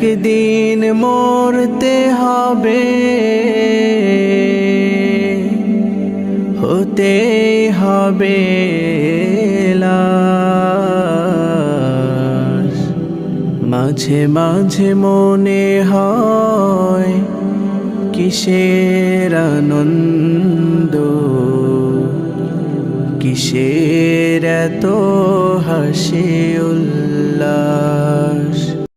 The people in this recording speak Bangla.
একদিন মরতে হবে হতে হবে। মাঝে মাঝে মনে হয় কিসের আনন্দ কিসের এত হাসি উল্লাস